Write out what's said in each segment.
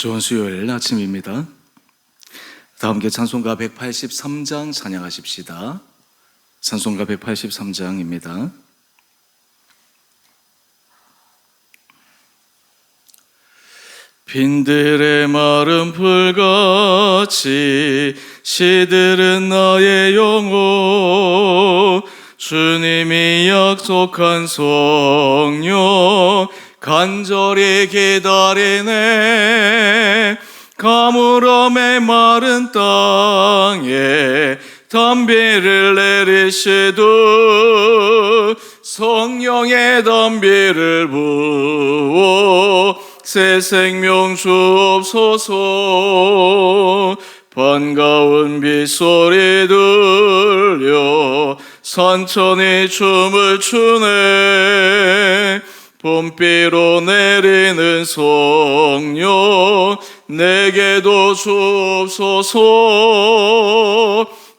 좋은 수요일 아침입니다. 다 함께 찬송가 183장 찬양하십시다. 찬송가 183장입니다. 빈들의 마른 풀같이 시들은 나의 영혼 주님이 약속한 성령 간절히 기다리네. 가물음의 마른 땅에 담비를 내리시듯 성령의 담비를 부어 새 생명 주옵소서. 반가운 빗소리 들려 산천이 춤을 추네 봄비로 내리는 성령 내게도 주옵소서.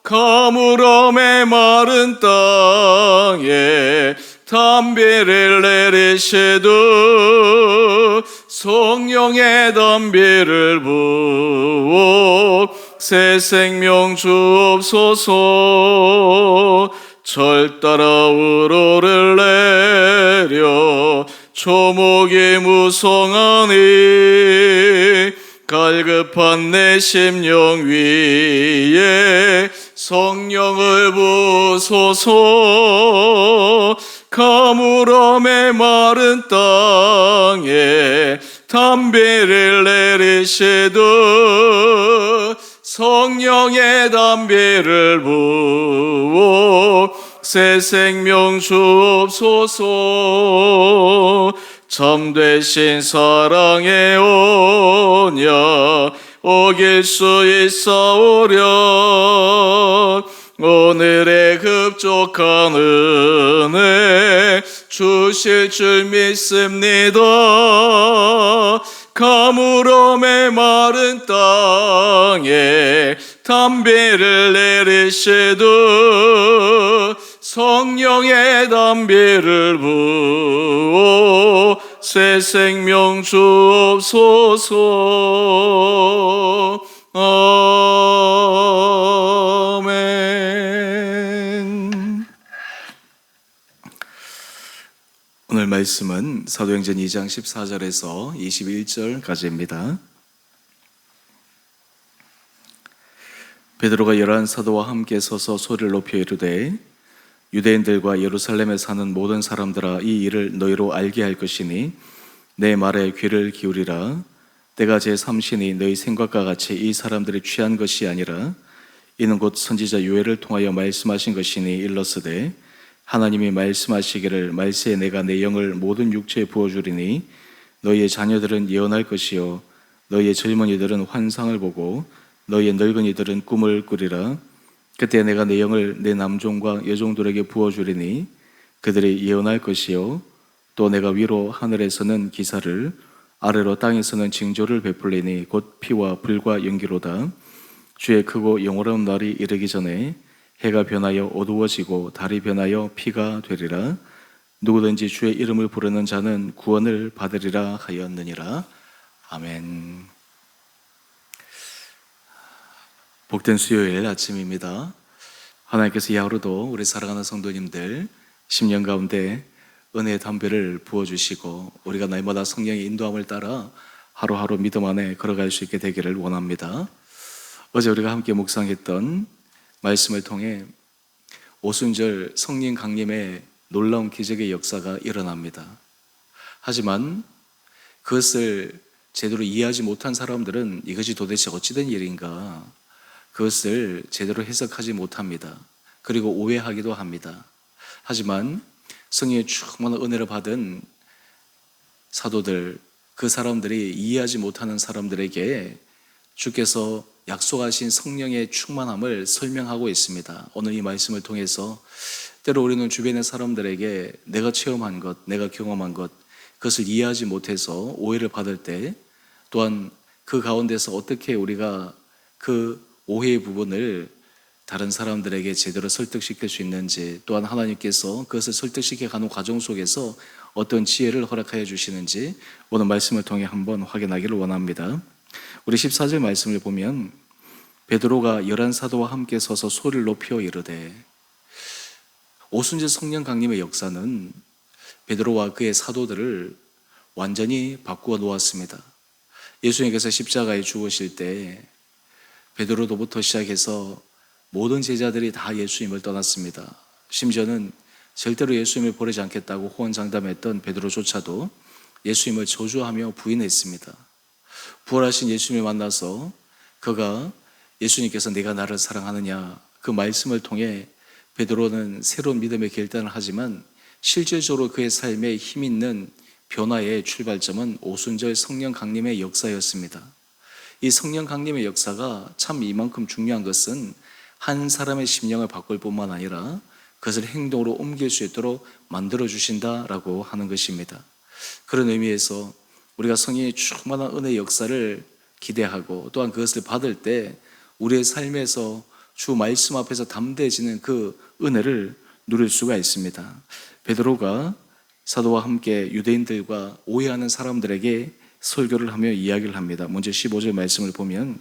가물음의 마른 땅에 담비를 내리시듯 성령의 담비를 부어 새 생명 주옵소서 절 따라 우로를 내려. 초목이 무성하니 갈급한 내 심령 위에 성령을 부소서. 가물음의 마른 땅에 담비를 내리시듯 성령의 담비를 부어 새 생명 주옵소서. 참 되신 사랑의 언약 어길 수 있사오랴. 오늘의 급족한 은혜 주실 줄 믿습니다. 가물음의 마른 땅에 담비를 내리시듯 성령의 담비를 부어 새 생명 주옵소서 아멘 오늘 말씀은 사도행전 2장 14절에서 21절까지입니다. 베드로가 열한 사도와 함께 서서 소리를 높여 이르되 유대인들과 예루살렘에 사는 모든 사람들아 이 일을 너희로 알게 할 것이니 내 말에 귀를 기울이라. 때가 제 삼신이 너희 생각과 같이 이 사람들이 취한 것이 아니라 이는 곧 선지자 요엘을 통하여 말씀하신 것이니 일러스되 하나님이 말씀하시기를 말세에 내가 내 영을 모든 육체에 부어주리니 너희의 자녀들은 예언할 것이요 너희의 젊은이들은 환상을 보고 너희의 늙은이들은 꿈을 꾸리라 그때 내가 내 영을 내 남종과 여종들에게 부어주리니 그들이 예언할 것이요. 또 내가 위로 하늘에서는 기사를 아래로 땅에서는 징조를 베풀리니 곧 피와 불과 연기로다. 주의 크고 영원한 날이 이르기 전에 해가 변하여 어두워지고 달이 변하여 피가 되리라. 누구든지 주의 이름을 부르는 자는 구원을 받으리라 하였느니라. 아멘 복된 수요일 아침입니다. 하나님께서 이 하루도 우리 사랑하는 성도님들 10년 가운데 은혜의 담배를 부어주시고 우리가 날마다 성령의 인도함을 따라 하루하루 믿음 안에 걸어갈 수 있게 되기를 원합니다. 어제 우리가 함께 묵상했던 말씀을 통해 오순절 성령 강림의 놀라운 기적의 역사가 일어납니다. 하지만 그것을 제대로 이해하지 못한 사람들은 이것이 도대체 어찌된 일인가 그것을 제대로 해석하지 못합니다. 그리고 오해하기도 합니다. 하지만 성령의 충만한 은혜를 받은 사도들 그 사람들이 이해하지 못하는 사람들에게 주께서 약속하신 성령의 충만함을 설명하고 있습니다. 오늘 이 말씀을 통해서 때로 우리는 주변의 사람들에게 내가 체험한 것, 내가 경험한 것, 그것을 이해하지 못해서 오해를 받을 때 또한 그 가운데서 어떻게 우리가 그 오해의 부분을 다른 사람들에게 제대로 설득시킬 수 있는지 또한 하나님께서 그것을 설득시켜 가는 과정 속에서 어떤 지혜를 허락하여 주시는지 오늘 말씀을 통해 한번 확인하기를 원합니다. 우리 14절 말씀을 보면 베드로가 열한 사도와 함께 서서 소리를 높여 이르되 오순절 성령 강림의 역사는 베드로와 그의 사도들을 완전히 바꾸어 놓았습니다. 예수님께서 십자가에 죽으실 때 베드로도부터 시작해서 모든 제자들이 다 예수님을 떠났습니다. 심지어는 절대로 예수님을 버리지 않겠다고 호언장담했던 베드로조차도 예수님을 저주하며 부인했습니다. 부활하신 예수님을 만나서 그가 예수님께서 내가 나를 사랑하느냐 그 말씀을 통해 베드로는 새로운 믿음의 결단을 하지만 실질적으로 그의 삶에 힘 있는 변화의 출발점은 오순절 성령 강림의 역사였습니다. 이 성령 강림의 역사가 참 이만큼 중요한 것은 한 사람의 심령을 바꿀 뿐만 아니라 그것을 행동으로 옮길 수 있도록 만들어 주신다라고 하는 것입니다. 그런 의미에서 우리가 성령의 충만한 은혜의 역사를 기대하고 또한 그것을 받을 때 우리의 삶에서 주 말씀 앞에서 담대해지는 그 은혜를 누릴 수가 있습니다. 베드로가 사도와 함께 유대인들과 오해하는 사람들에게 설교를 하며 이야기를 합니다. 먼저 15절 말씀을 보면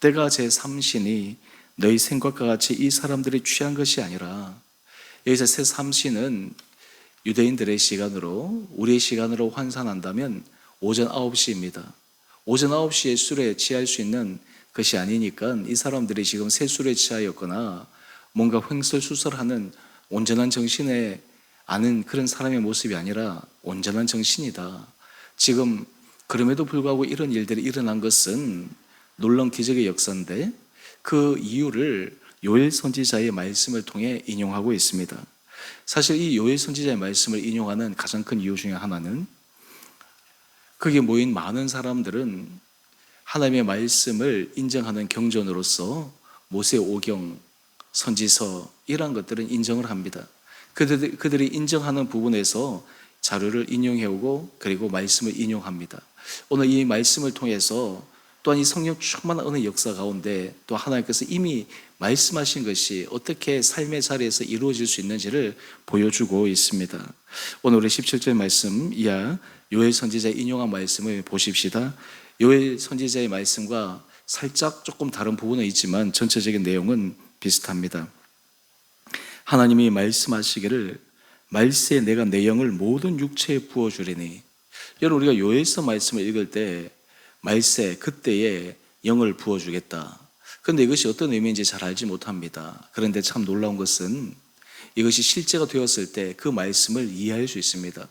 때가 제 삼신이 너희 생각과 같이 이 사람들이 취한 것이 아니라 여기서 새 삼신은 유대인들의 시간으로 우리의 시간으로 환산한다면 오전 9시입니다. 오전 9시에 술에 취할 수 있는 것이 아니니까 이 사람들이 지금 새 술에 취하였거나 뭔가 횡설수설하는 온전한 정신에 아는 그런 사람의 모습이 아니라 온전한 정신이다. 지금 그럼에도 불구하고 이런 일들이 일어난 것은 놀라운 기적의 역사인데 그 이유를 요엘 선지자의 말씀을 통해 인용하고 있습니다. 사실 이 요엘 선지자의 말씀을 인용하는 가장 큰 이유 중에 하나는 거기에 모인 많은 사람들은 하나님의 말씀을 인정하는 경전으로서 모세 오경, 선지서 이러한 것들은 인정을 합니다. 그들, 그들이 인정하는 부분에서 자료를 인용해오고 그리고 말씀을 인용합니다. 오늘 이 말씀을 통해서 또한 이 성령 충만한 은혜 역사 가운데 또 하나님께서 이미 말씀하신 것이 어떻게 삶의 자리에서 이루어질 수 있는지를 보여주고 있습니다. 오늘 우리 17절 말씀 이하 요엘 선지자 인용한 말씀을 보십시다. 요엘 선지자의 말씀과 살짝 조금 다른 부분은 있지만 전체적인 내용은 비슷합니다. 하나님이 말씀하시기를 말세에 내가 내 영을 모든 육체에 부어 주리니 여러분 우리가 요엘서 말씀을 읽을 때 말세 그때에 영을 부어 주겠다. 그런데 이것이 어떤 의미인지 잘 알지 못합니다. 그런데 참 놀라운 것은 이것이 실제가 되었을 때 그 말씀을 이해할 수 있습니다.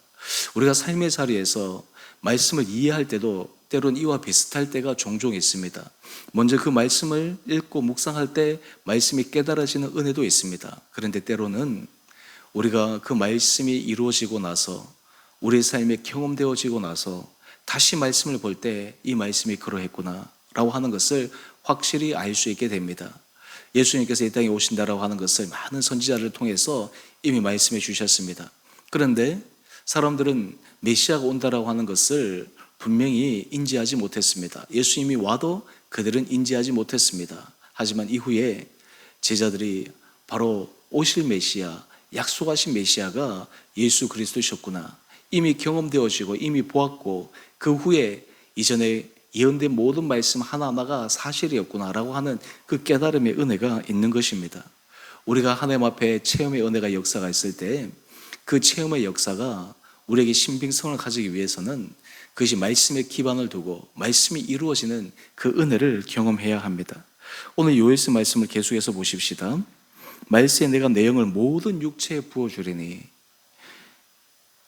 우리가 삶의 자리에서 말씀을 이해할 때도 때론 이와 비슷할 때가 종종 있습니다. 먼저 그 말씀을 읽고 묵상할 때 말씀이 깨달아지는 은혜도 있습니다. 그런데 때로는 우리가 그 말씀이 이루어지고 나서 우리의 삶에 경험되어지고 나서 다시 말씀을 볼 때 이 말씀이 그러했구나 라고 하는 것을 확실히 알 수 있게 됩니다. 예수님께서 이 땅에 오신다라고 하는 것을 많은 선지자를 통해서 이미 말씀해 주셨습니다. 그런데 사람들은 메시아가 온다라고 하는 것을 분명히 인지하지 못했습니다. 예수님이 와도 그들은 인지하지 못했습니다. 하지만 이후에 제자들이 바로 오실 메시아, 약속하신 메시아가 예수 그리스도셨구나. 이미 경험되어지고 이미 보았고 그 후에 이전에 예언된 모든 말씀 하나하나가 사실이었구나라고 하는 그 깨달음의 은혜가 있는 것입니다. 우리가 하나님 앞에 체험의 은혜가 역사가 있을 때 그 체험의 역사가 우리에게 신빙성을 가지기 위해서는 그것이 말씀에 기반을 두고 말씀이 이루어지는 그 은혜를 경험해야 합니다. 오늘 요엘스 말씀을 계속해서 보십시다. 말세에 내가 내 영을 모든 육체에 부어 주리니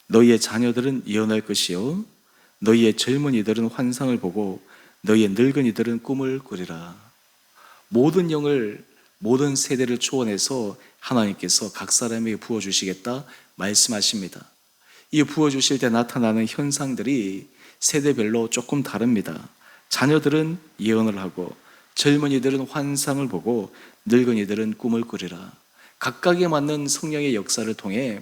너희의 자녀들은 예언할 것이요 너희의 젊은이들은 환상을 보고 너희의 늙은이들은 꿈을 꾸리라. 모든 영을 모든 세대를 초월해서 하나님께서 각 사람에게 부어 주시겠다 말씀하십니다. 이 부어 주실 때 나타나는 현상들이 세대별로 조금 다릅니다. 자녀들은 예언을 하고 젊은이들은 환상을 보고 늙은이들은 꿈을 꾸리라. 각각에 맞는 성령의 역사를 통해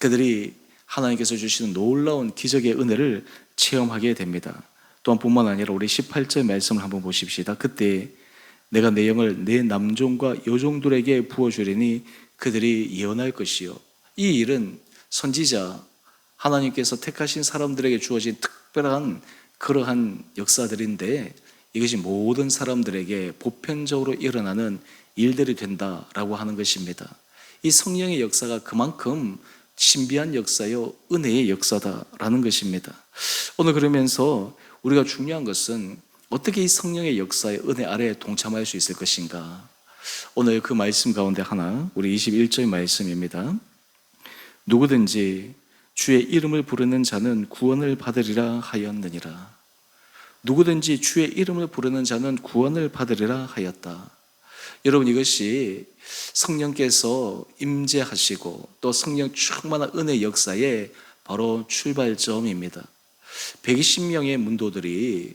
그들이 하나님께서 주시는 놀라운 기적의 은혜를 체험하게 됩니다. 또한 뿐만 아니라 우리 18절 말씀을 한번 보십시다. 그때 내가 내 영을 내 남종과 여종들에게 부어주리니 그들이 예언할 것이요. 이 일은 선지자, 하나님께서 택하신 사람들에게 주어진 특별한 그러한 역사들인데 이것이 모든 사람들에게 보편적으로 일어나는 일들이 된다라고 하는 것입니다. 이 성령의 역사가 그만큼 신비한 역사요, 은혜의 역사다라는 것입니다. 오늘 그러면서 우리가 중요한 것은 어떻게 이 성령의 역사의 은혜 아래에 동참할 수 있을 것인가. 오늘 그 말씀 가운데 하나, 우리 21절 말씀입니다. 누구든지 주의 이름을 부르는 자는 구원을 받으리라 하였느니라. 누구든지 주의 이름을 부르는 자는 구원을 받으리라 하였다. 여러분 이것이 성령께서 임재하시고 또 성령 충만한 은혜 역사의 바로 출발점입니다. 120명의 문도들이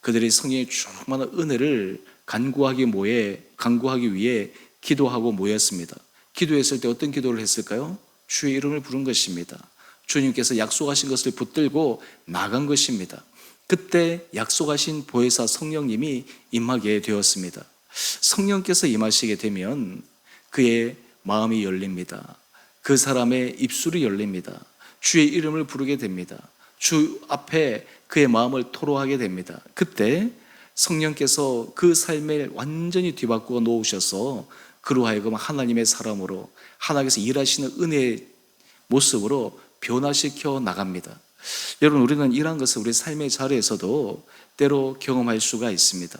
그들이 성령의 충만한 은혜를 간구하기 모에 간구하기 위해 기도하고 모였습니다. 기도했을 때 어떤 기도를 했을까요? 주의 이름을 부른 것입니다. 주님께서 약속하신 것을 붙들고 나간 것입니다. 그때 약속하신 보혜사 성령님이 임하게 되었습니다. 성령께서 임하시게 되면 그의 마음이 열립니다. 그 사람의 입술이 열립니다. 주의 이름을 부르게 됩니다. 주 앞에 그의 마음을 토로하게 됩니다. 그때 성령께서 그 삶을 완전히 뒤바꾸어 놓으셔서 그로 하여금 하나님의 사람으로 하나님께서 일하시는 은혜의 모습으로 변화시켜 나갑니다. 여러분 우리는 이러한 것을 우리 삶의 자리에서도 때로 경험할 수가 있습니다.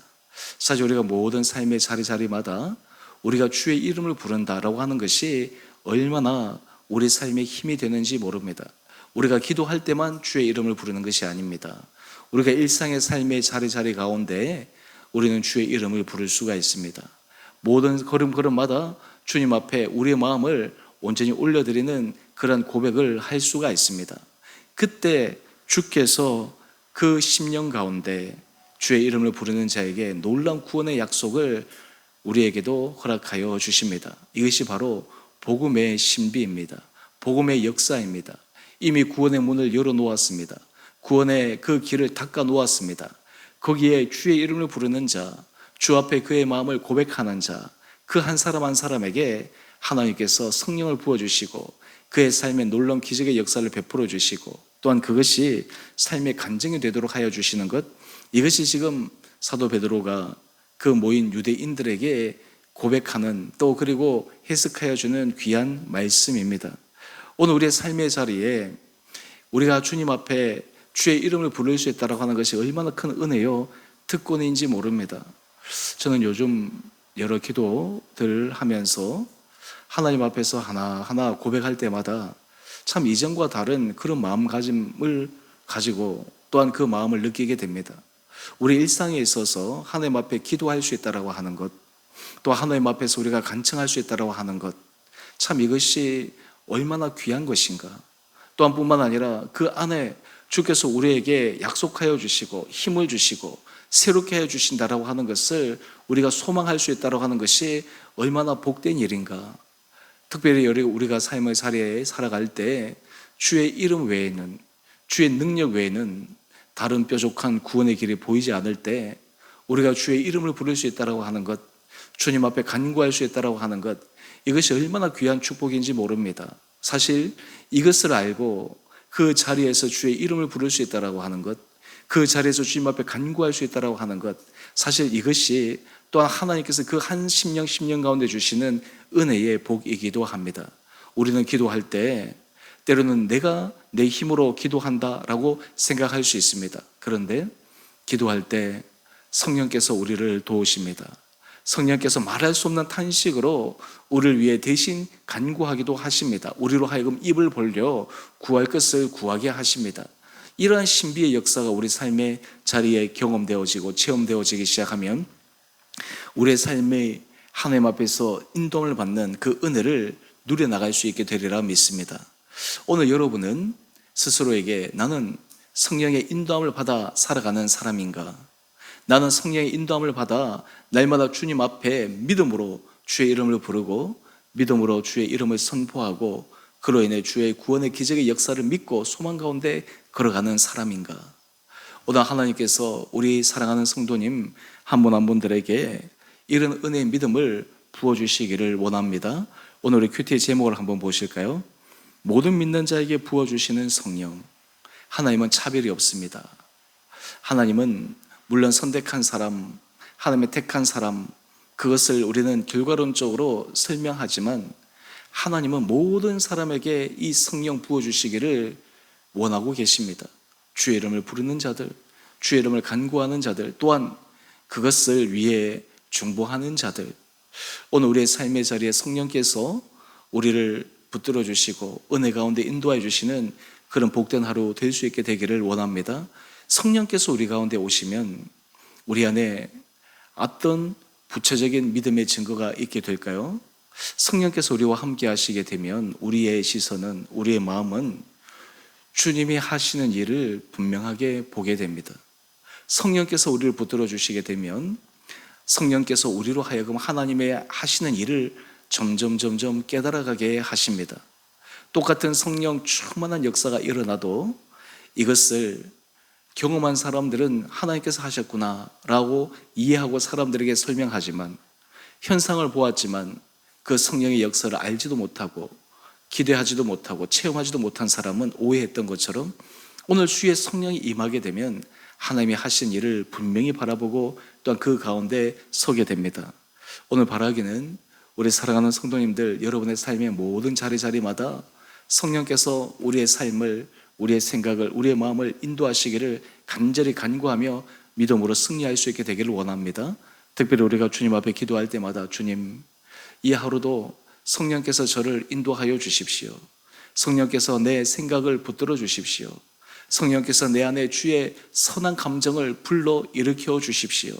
사실 우리가 모든 삶의 자리 자리마다 우리가 주의 이름을 부른다라고 하는 것이 얼마나 우리 삶에 힘이 되는지 모릅니다. 우리가 기도할 때만 주의 이름을 부르는 것이 아닙니다. 우리가 일상의 삶의 자리 자리 가운데 우리는 주의 이름을 부를 수가 있습니다. 모든 걸음걸음마다 주님 앞에 우리의 마음을 온전히 올려드리는 그런 고백을 할 수가 있습니다. 그때 주께서 그 심령 가운데 주의 이름을 부르는 자에게 놀라운 구원의 약속을 우리에게도 허락하여 주십니다. 이것이 바로 복음의 신비입니다. 복음의 역사입니다. 이미 구원의 문을 열어 놓았습니다. 구원의 그 길을 닦아 놓았습니다. 거기에 주의 이름을 부르는 자, 주 앞에 그의 마음을 고백하는 자, 그 한 사람 한 사람에게 하나님께서 성령을 부어 주시고 그의 삶에 놀라운 기적의 역사를 베풀어 주시고 또한 그것이 삶의 간증이 되도록 하여 주시는 것 이것이 지금 사도 베드로가 그 모인 유대인들에게 고백하는 또 그리고 해석하여 주는 귀한 말씀입니다. 오늘 우리의 삶의 자리에 우리가 주님 앞에 주의 이름을 부를 수 있다고 하는 것이 얼마나 큰 은혜요 특권인지 모릅니다. 저는 요즘 여러 기도들 하면서 하나님 앞에서 하나하나 고백할 때마다 참 이전과 다른 그런 마음가짐을 가지고 또한 그 마음을 느끼게 됩니다. 우리 일상에 있어서 하나님 앞에 기도할 수 있다라고 하는 것, 또 하나님 앞에서 우리가 간청할 수 있다라고 하는 것, 참 이것이 얼마나 귀한 것인가. 또한 뿐만 아니라 그 안에 주께서 우리에게 약속하여 주시고 힘을 주시고 새롭게 해 주신다라고 하는 것을 우리가 소망할 수 있다라고 하는 것이 얼마나 복된 일인가. 특별히 우리가 삶의 자리에 살아갈 때 주의 이름 외에는 주의 능력 외에는 다른 뾰족한 구원의 길이 보이지 않을 때 우리가 주의 이름을 부를 수 있다라고 하는 것, 주님 앞에 간구할 수 있다라고 하는 것, 이것이 얼마나 귀한 축복인지 모릅니다. 사실 이것을 알고 그 자리에서 주의 이름을 부를 수 있다라고 하는 것, 그 자리에서 주님 앞에 간구할 수 있다라고 하는 것, 사실 이것이 또한 하나님께서 그 한 십년 십년 가운데 주시는 은혜의 복이기도 합니다. 우리는 기도할 때 때로는 내가 내 힘으로 기도한다라고 생각할 수 있습니다. 그런데 기도할 때 성령께서 우리를 도우십니다. 성령께서 말할 수 없는 탄식으로 우리를 위해 대신 간구하기도 하십니다. 우리로 하여금 입을 벌려 구할 것을 구하게 하십니다. 이러한 신비의 역사가 우리 삶의 자리에 경험되어지고 체험되어지기 시작하면 우리의 삶의 하나님 앞에서 인도를 받는 그 은혜를 누려나갈 수 있게 되리라 믿습니다. 오늘 여러분은 스스로에게 나는 성령의 인도함을 받아 살아가는 사람인가? 나는 성령의 인도함을 받아 날마다 주님 앞에 믿음으로 주의 이름을 부르고 믿음으로 주의 이름을 선포하고 그로 인해 주의 구원의 기적의 역사를 믿고 소망 가운데 걸어가는 사람인가? 오늘 하나님께서 우리 사랑하는 성도님 한 분 한 분들에게 이런 은혜의 믿음을 부어주시기를 원합니다. 오늘 우리 큐티의 제목을 한번 보실까요? 모든 믿는 자에게 부어주시는 성령. 하나님은 차별이 없습니다. 하나님은 물론 선택한 사람, 하나님의 택한 사람, 그것을 우리는 결과론적으로 설명하지만 하나님은 모든 사람에게 이 성령 부어주시기를 원하고 계십니다. 주의 이름을 부르는 자들, 주의 이름을 간구하는 자들, 또한 그것을 위해 중보하는 자들. 오늘 우리의 삶의 자리에 성령께서 우리를 붙들어 주시고 은혜 가운데 인도해 주시는 그런 복된 하루 될 수 있게 되기를 원합니다. 성령께서 우리 가운데 오시면 우리 안에 어떤 부처적인 믿음의 증거가 있게 될까요? 성령께서 우리와 함께 하시게 되면 우리의 시선은 우리의 마음은 주님이 하시는 일을 분명하게 보게 됩니다. 성령께서 우리를 붙들어 주시게 되면 성령께서 우리로 하여금 하나님의 하시는 일을 점점 점점 깨달아가게 하십니다. 똑같은 성령 충만한 역사가 일어나도 이것을 경험한 사람들은 하나님께서 하셨구나라고 이해하고 사람들에게 설명하지만 현상을 보았지만 그 성령의 역사를 알지도 못하고 기대하지도 못하고 체험하지도 못한 사람은 오해했던 것처럼 오늘 주의 성령이 임하게 되면 하나님이 하신 일을 분명히 바라보고 또한 그 가운데 서게 됩니다. 오늘 바라기는 우리 사랑하는 성도님들 여러분의 삶의 모든 자리 자리마다 성령께서 우리의 삶을 우리의 생각을 우리의 마음을 인도하시기를 간절히 간구하며 믿음으로 승리할 수 있게 되기를 원합니다. 특별히 우리가 주님 앞에 기도할 때마다 주님 이 하루도 성령께서 저를 인도하여 주십시오. 성령께서 내 생각을 붙들어 주십시오. 성령께서 내 안에 주의 선한 감정을 불러 일으켜 주십시오.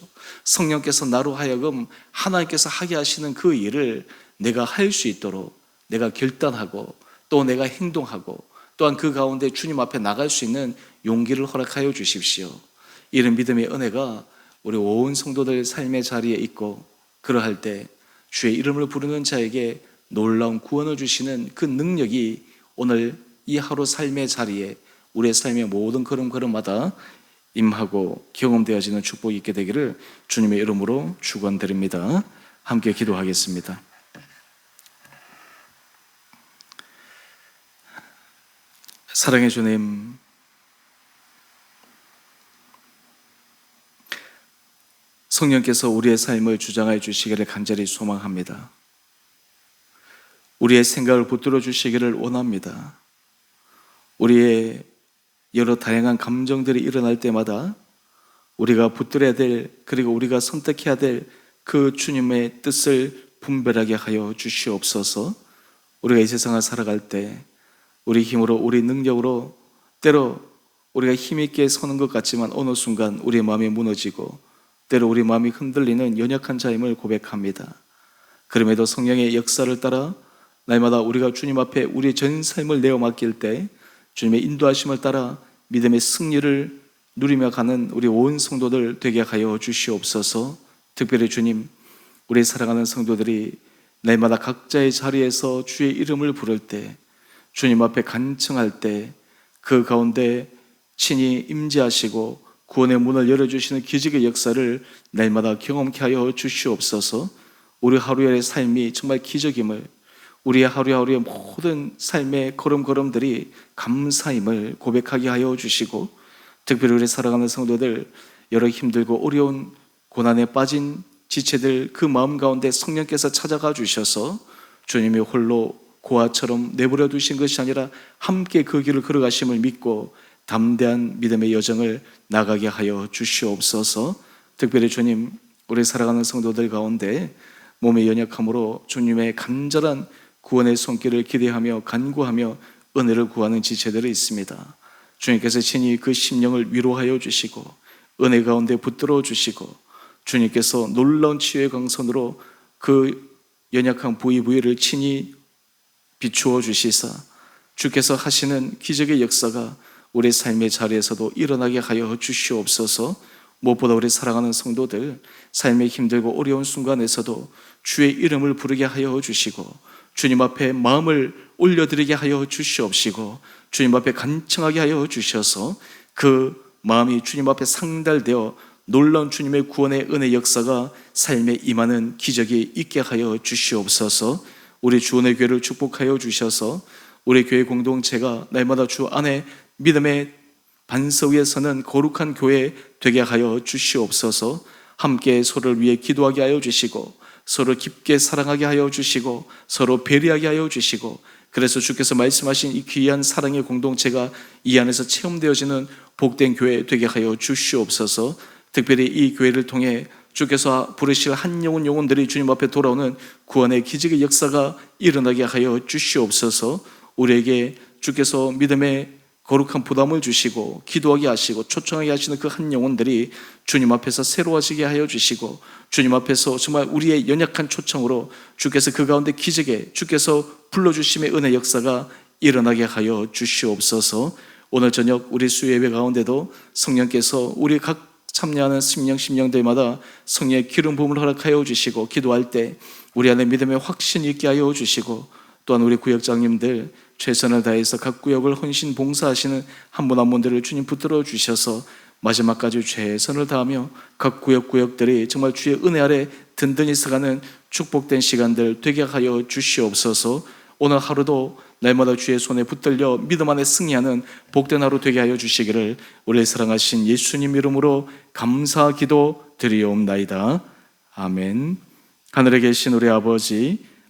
성령께서 나로 하여금 하나님께서 하게 하시는 그 일을 내가 할 수 있도록 내가 결단하고 또 내가 행동하고 또한 그 가운데 주님 앞에 나갈 수 있는 용기를 허락하여 주십시오. 이런 믿음의 은혜가 우리 온 성도들 삶의 자리에 있고 그러할 때 주의 이름을 부르는 자에게 놀라운 구원을 주시는 그 능력이 오늘 이 하루 삶의 자리에 우리의 삶의 모든 걸음걸음마다 임하고 경험되어지는 축복이 있게 되기를 주님의 이름으로 축원드립니다. 함께 기도하겠습니다. 사랑의 주님, 성령께서 우리의 삶을 주장해 주시기를 간절히 소망합니다. 우리의 생각을 붙들어 주시기를 원합니다. 우리의 여러 다양한 감정들이 일어날 때마다 우리가 붙들어야 될 그리고 우리가 선택해야 될 그 주님의 뜻을 분별하게 하여 주시옵소서. 우리가 이 세상을 살아갈 때 우리 힘으로 우리 능력으로 때로 우리가 힘있게 서는 것 같지만 어느 순간 우리의 마음이 무너지고 때로 우리 마음이 흔들리는 연약한 자임을 고백합니다. 그럼에도 성령의 역사를 따라 날마다 우리가 주님 앞에 우리의 전 삶을 내어 맡길 때 주님의 인도하심을 따라 믿음의 승리를 누리며 가는 우리 온 성도들 되게 하여 주시옵소서. 특별히 주님, 우리 사랑하는 성도들이 날마다 각자의 자리에서 주의 이름을 부를 때, 주님 앞에 간청할 때, 그 가운데 친히 임재하시고 구원의 문을 열어주시는 기적의 역사를 날마다 경험케 하여 주시옵소서. 우리 하루의 삶이 정말 기적임을 우리의 하루하루의 모든 삶의 걸음걸음들이 감사임을 고백하게 하여 주시고 특별히 우리 살아가는 성도들 여러 힘들고 어려운 고난에 빠진 지체들 그 마음 가운데 성령께서 찾아가 주셔서 주님의 홀로 고아처럼 내버려 두신 것이 아니라 함께 그 길을 걸어가심을 믿고 담대한 믿음의 여정을 나가게 하여 주시옵소서. 특별히 주님, 우리 살아가는 성도들 가운데 몸의 연약함으로 주님의 간절한 구원의 손길을 기대하며 간구하며 은혜를 구하는 지체들이 있습니다. 주님께서 친히 그 심령을 위로하여 주시고 은혜 가운데 붙들어 주시고 주님께서 놀라운 치유의 강선으로 그 연약한 부위 부위를 친히 비추어 주시사 주께서 하시는 기적의 역사가 우리 삶의 자리에서도 일어나게 하여 주시옵소서. 무엇보다 우리 사랑하는 성도들 삶의 힘들고 어려운 순간에서도 주의 이름을 부르게 하여 주시고 주님 앞에 마음을 올려드리게 하여 주시옵시고 주님 앞에 간청하게 하여 주셔서 그 마음이 주님 앞에 상달되어 놀라운 주님의 구원의 은혜 역사가 삶에 임하는 기적이 있게 하여 주시옵소서 우리 주원의 교회를 축복하여 주셔서 우리 교회 공동체가 날마다 주 안에 믿음의 반석 위에 서는 거룩한 교회 되게 하여 주시옵소서. 함께 서로를 위해 기도하게 하여 주시고 서로 깊게 사랑하게 하여 주시고 서로 배려하게 하여 주시고 그래서 주께서 말씀하신 이 귀한 사랑의 공동체가 이 안에서 체험되어지는 복된 교회 되게 하여 주시옵소서. 특별히 이 교회를 통해 주께서 부르실 한 영혼 영혼들이 주님 앞에 돌아오는 구원의 기적의 역사가 일어나게 하여 주시옵소서. 우리에게 주께서 믿음의 거룩한 부담을 주시고 기도하게 하시고 초청하게 하시는 그 한 영혼들이 주님 앞에서 새로워지게 하여 주시고 주님 앞에서 정말 우리의 연약한 초청으로 주께서 그 가운데 기적에 주께서 불러주심의 은혜 역사가 일어나게 하여 주시옵소서. 오늘 저녁 우리 수예배 가운데도 성령께서 우리 각 참여하는 심령 심령들마다 성령의 기름 부음을 허락하여 주시고 기도할 때 우리 안에 믿음의 확신이 있게 하여 주시고 또한 우리 구역장님들 최선을 다해서 각 구역을 헌신 봉사하시는 한 분 한 분들을 주님 붙들어 주셔서 마지막까지 최선을 다하며 각 구역 구역들이 정말 주의 은혜 아래 든든히 서가는 축복된 시간들 되게 하여 주시옵소서. 오늘 하루도 날마다 주의 손에 붙들려 믿음 안에 승리하는 복된 하루 되게 하여 주시기를 우리 사랑하신 예수님 이름으로 감사 기도 드리옵나이다. 아멘. 하늘에 계신 우리 아버지,